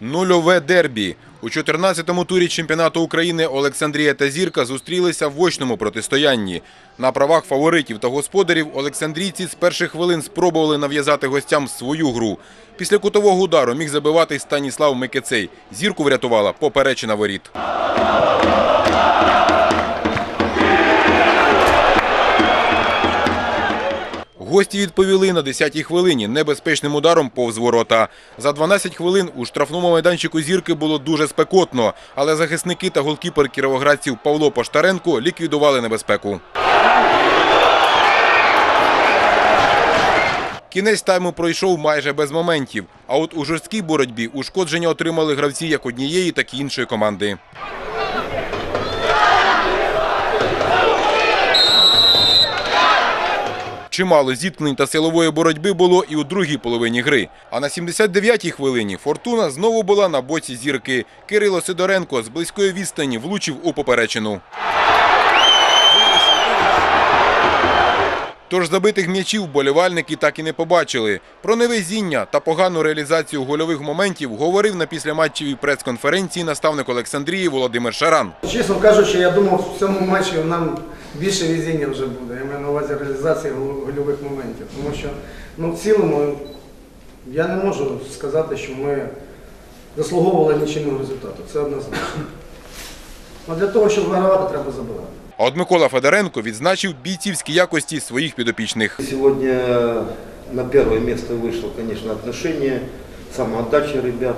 Нульове дербі. У 14-му турі чемпіонату України Олександрія та Зірка зустрілися в очному протистоянні. На правах фаворитів та господарів Олександрійці з перших хвилин спробували нав'язати гостям свою гру. Після кутового удару міг забивати Станіслав Микецей. Зірку врятувала поперечина воріт. Гості відповіли на 10-й хвилині небезпечним ударом повз ворота. За 12 хвилин у штрафному майданчику зірки було дуже спекотно, але захисники та голкіпер кіровоградців Павло Поштаренко ліквідували небезпеку. Кінець тайму пройшов майже без моментів. А от у жорсткій боротьбі ушкодження отримали гравці як однієї, так і іншої команди. Чимало зіткнень та силової боротьби було і у другій половині гри. А на 79-й хвилині Фортуна знову була на боці зірки. Кирило Сидоренко з близької відстані влучив у поперечину. Тож забитих м'ячів болівальники так і не побачили. Про невезіння та погану реалізацію гольових моментів говорив на післяматчевій прес-конференції наставник Олександрії Володимир Шаран. Чесно кажучи, я думав, в цьому матчі нам більше везіння вже буде. Я маю на увазі реалізації гольових моментів. Тому що ну, в цілому я не можу сказати, що ми заслуговували нічийного результату. Це однозначно. А для того, щоб вигравати, треба забивати. А от Микола Федоренко відзначив бійцівські якості своїх підопічних. Сегодня на первое место вышло, конечно, отношение, самоотдача ребят,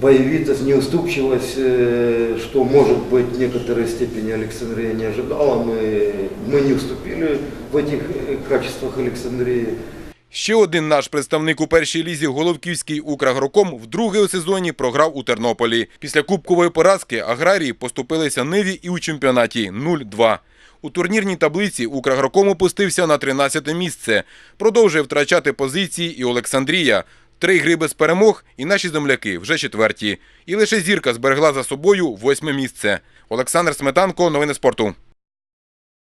боевитость, неуступчивость, э, что, может быть, в некоторой степени Александрия не ожидала. Мы, мы не уступили в этих э, качествах Александрии. Ще один наш представник у першій лізі Головківський Украгроком вдруге у сезоні програв у Тернополі. Після кубкової поразки аграрії поступилися Ниві і у чемпіонаті 0-2. У турнірній таблиці Украгроком опустився на 13 місце. Продовжує втрачати позиції і Олександрія. Три гри без перемог, і наші земляки вже четверті. І лише зірка зберегла за собою восьме місце. Олександр Сметанко, новини спорту.